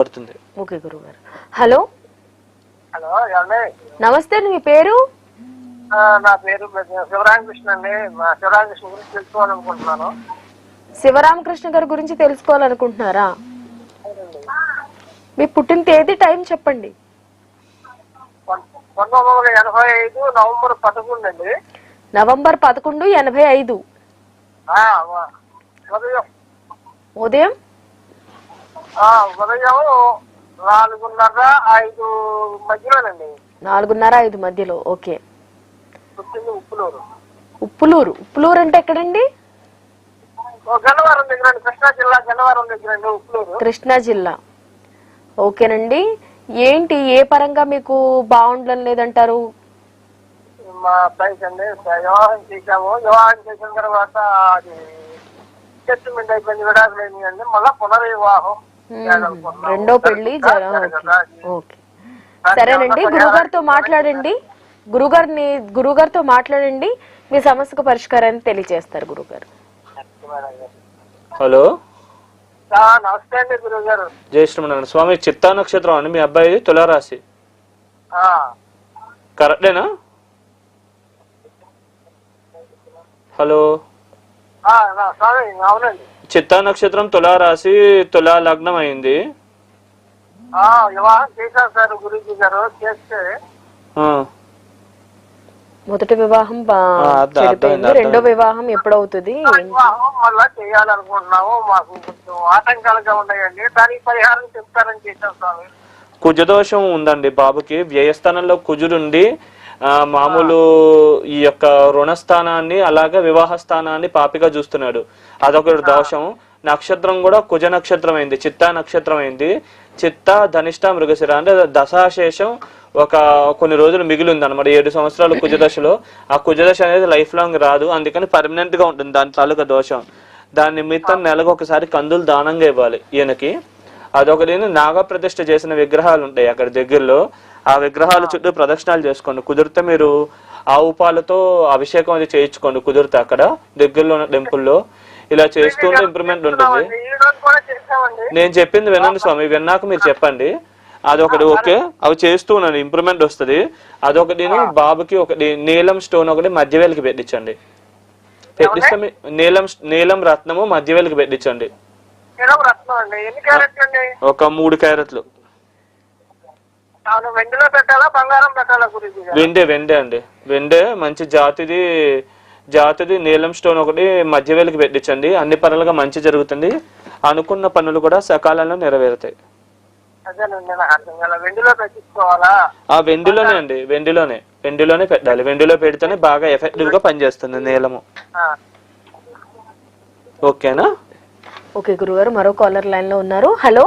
పడుతుంది. ఓకే గురుగారు. Hello? Hello ఏమండి నమస్తే అండి మీ పేరు? ఆ, నా పేరు శివరామకృష్ణ అండి. మా శివరామకృష్ణ గురించి తెలుసుకోవాలనుకుంటున్నాను. శివరామకృష్ణ గారి గురించి తెలుసుకోవాలనుకుంటున్నారా? మీ పుట్టిన తేదీ టైం చెప్పండి. పం- పంతొమ్మిది వందల ఎనభై ఐదు నవంబర్ పదకొండు అండి. నవంబర్ పదకొండు ఎనభై ఐదు. ఆ, ఉదయం. ఉదయం? ఉదయం నాలుగున్నర ఐదు మధ్యలోనండి. నాలుగున్నర ఐదు మధ్యలో ఓకే. ఉప్పులూరు? ఉప్పులూరు. ఉప్పులూరు అంటే ఎక్కడండి? గన్నవరం దగ్గర అండి కృష్ణా జిల్లా గన్నవరం దగ్గర అండి ఉప్పులూరు. కృష్ణా జిల్లా. ఓకేనండి. ఏంటి ఏ పరంగా మీకు బాగుండడం లేదంటారు? మా అబ్బాయికి అండి వివాహం చేశాము. వివాహం చేసిన తర్వాత అది సెటిల్మెంట్ అయిపోయింది విడాకులు అయింది మళ్ళా పునర్వివాహం. రెండో పెళ్ళి సరేనండి గురుగారితో మాట్లాడండి. గురుగారిని గురుగారితో మాట్లాడండి. మీ సమస్యకు పరిష్కారాన్ని తెలియజేస్తారు గురుగారు హలో. నమస్తే అండి గురువు గారు జై శ్రీమన్నారాయణ. స్వామి చిత్తా నక్షత్రం అండి. మీ అబ్బాయి తులారాశి. కరెక్టేనా? హలో. స్వామి అవునండి. చిత్తా నక్షత్రం తులారాశి తులా లగ్నం అయింది ఆ, వివాహం చేశాను సార్ గురుజీ గారు చేస్తే. మొదటి వివాహం చెడిపోయింది. రెండో వివాహం ఎప్పుడవుతుంది? వివాహం మళ్ళా చేయాలనుకుంటున్నాము. మాకు కొంచెం ఆటంకాలుగా ఉన్నాయండి. దానికి పరిహారం చెప్తారని చేశాం స్వామి. కుజదోషం ఉందండి బాబుకి. వ్యయస్థానంలో కుజుడుండి ఆ, మామూలు ఈ యొక్క రుణస్థానాన్ని అలాగే వివాహ స్థానాన్ని పాపిగా చూస్తున్నాడు. అదొక దోషం నక్షత్రం కూడా కుజ నక్షత్రం అయింది చిత్తా నక్షత్రం అయింది చిత్త ధనిష్ట మృగశిర అంటే దశాశేషం ఒక కొన్ని రోజులు మిగిలి ఉంది అనమాట ఏడు సంవత్సరాలు కుజదశలో ఆ కుజదశ అనేది లైఫ్ లాంగ్ రాదు. అందుకని పర్మనెంట్గా ఉంటుంది. దాని తాలూకా దోషం. దాని నిమిత్తం నెలకు ఒకసారి కందులు దానంగా ఇవ్వాలి ఈయనకి. అదొకటి నాగ ప్రతిష్ఠ చేసిన విగ్రహాలు ఉంటాయి అక్కడ దగ్గరలో ఆ విగ్రహాల చుట్టూ ప్రదక్షిణాలు చేసుకోండి. కుదిరితే మీరు ఆవు పాలతో అభిషేకం అది చేయించుకోండి. కుదిరితే అక్కడ దగ్గరలో ఉన్న టెంపుల్లో ఇలా చేస్తూ ఉంటే ఇంప్రూవ్మెంట్ ఉంటుంది. నేను చెప్పింది వినండి స్వామి. విన్నాక మీరు చెప్పండి. అదొకటి ఓకే. అవి చేస్తూ ఉన్నాను ఇంప్రూవ్మెంట్ వస్తుంది. అదొకటి బాబుకి ఒకటి నీలం స్టోన్ ఒకటి మధ్యవేలికి పెట్టించండి. పెట్టిస్తే నీలం నీలం రత్నము మధ్యవేలికి పెట్టించండి. రత్నం అండి. ఎన్ని క్యారెట్లు అండి? ఒక మూడు క్యారెట్లు. వెండిలో పెట్టాలా బంగారం పెట్టాలా వెండే వెండే అండి. వెండే మంచి జాతిది జాతిది నీలం స్టోన్ ఒకటి మధ్యవేలికి పెట్టించండి. అన్ని పనులుగా మంచి జరుగుతుంది. అనుకున్న పనులు కూడా సకాలంలో నెరవేరుతాయి. ఆ వెండిలోనే అండి. వెండిలోనే. వెండిలోనే పెట్టాలి. వెండిలో పెడితేనే బాగా ఎఫెక్టివ్గా పనిచేస్తుంది నీలము. ఓకేనా? ఓకే గురుగారు మరో కాలర్ లైన్లో ఉన్నారు. హలో?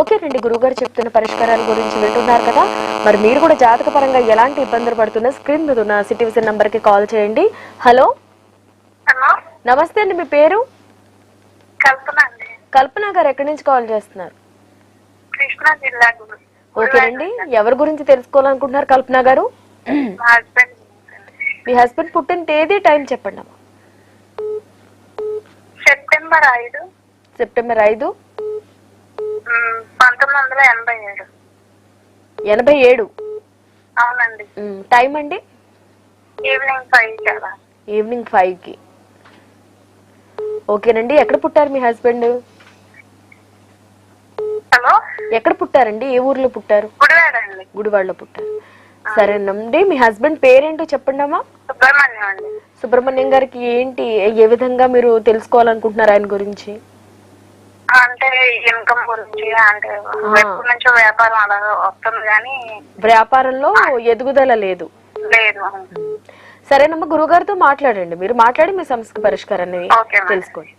ఓకేనండి గురుగారు చెప్తున్న పరిష్కారాల గురించి వింటున్నారు కదా. మరి మీరు కూడా జాతక పరంగా ఎలాంటి ఇబ్బందులు పడుతున్నా స్క్రీన్ మీద ఉన్న సిటీ విజన్ నంబర్కి కాల్ చేయండి. హలో? నమస్తే అండి మీ పేరు? కల్పన అండి. గారు ఎక్కడి నుంచి కాల్ చేస్తున్నారు? గురు ఓకేనండి ఎవరి గురించి తెలుసుకోవాలనుకుంటున్నారు కల్పన గారు? మీ హస్బెండ్ పుట్టిన తేదీ టైం చెప్పండి అమ్మా. సెప్టెంబర్ ఐదు. సెప్టెంబర్ ఐదు. పంతొమ్మిది వందల ఎనభై ఏడు. ఎనభై ఏడు. అవునండి. టైం అండి? ఈవినింగ్ ఫైవ్ కదా ఈవినింగ్ ఫైవ్కి. ఓకేనండి ఎక్కడ పుట్టారు మీ హస్బెండ్? హలో? ఎక్కడ పుట్టారండి? ఏ ఊర్లో పుట్టారు? గుడివాడలో పుట్టారు. సరేనండి మీ హస్బెండ్ పేరేంటో చెప్పండి అమ్మా సుబ్రహ్మణ్యం అండి. సుబ్రహ్మణ్యం గారికి ఏంటి ఏ విధంగా మీరు తెలుసుకోవాలనుకుంటున్నారు ఆయన గురించి? అంటే ఇన్కమ్ గురించి అంటే ఎప్పటి నుంచో వ్యాపారం అలా వస్తుంది కానీ వ్యాపారంలో ఎదుగుదల లేదు. లేదు. సరేనమ్మా గురుగారితో మాట్లాడండి. మీరు మాట్లాడి మీ సమస్యకు పరిష్కారాన్ని ఓకే మేడం. తెలుసుకోండి.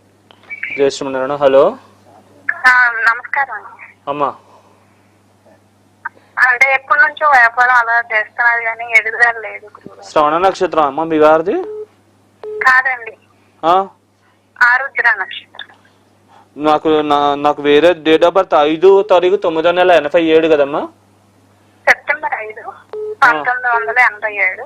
జయ శ్రీమన్నారాయణ హలో. ఆ, నమస్కారం అండి. అమ్మా. అంటే ఎప్పటి నుంచో వ్యాపారం అలా చేస్తున్నారు కానీ ఎదుగుదల లేదు. శ్రవణ నక్షత్రం అమ్మ మీ గారిది కాదండి. ఆ? ఆరుద్ర నక్షత్రం. నాకు నాకు వేరే డేట్ ఆఫ్ బర్త్ ఐదు తారీఖు తొమ్మిదో నెల ఎనభై ఏడు కదమ్మా. సెప్టెంబర్ ఐదు పంతొమ్మిది వందల ఎనభై ఏడు.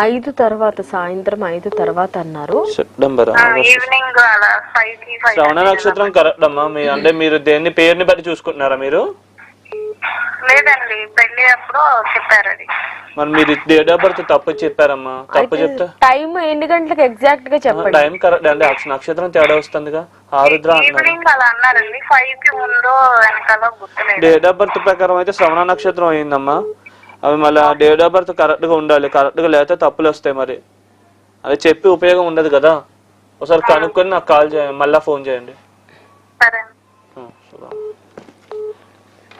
ఐదు తర్వాత సాయంత్రం ఐదు తర్వాత అన్నారు. సెప్టెంబర్ ఈవినింగ్ అలా ఫైవ్ శ్రవణ నక్షత్రం కరెక్ట్ అమ్మా. మీ అంటే మీరు దేన్ని పేరుని బట్టి చూసుకుంటున్నారా మీరు? లేదండి పెళ్ళి అప్పుడు చెప్పారు అది. మరి మీరు డేట్ ఆఫ్ బర్త్ తప్పు చెప్పారమ్మా. తప్పు చెప్తే? టైం ఎన్ని గంటలకు ఎగ్జాక్ట్గా చెప్పండి. టైం కరెక్ట్ అంటే అక్ష- నక్షత్రం తేడా వస్తుందిగా? ఆరుద్ర డేట్ ఆఫ్ బర్త్ ప్రకారం అయితే శ్రవణ నక్షత్రం అయిందమ్మా. అవి మళ్ళీ డేట్ ఆఫ్ బర్త్ కరెక్ట్గా ఉండాలి. కరెక్ట్గా లేకపోతే తప్పులు వస్తాయి మరి. అది చెప్పి ఉపయోగం ఉండదు కదా. ఒకసారి కనుక్కొని నాకు కాల్ చేయండి. మళ్ళీ ఫోన్ చేయండి.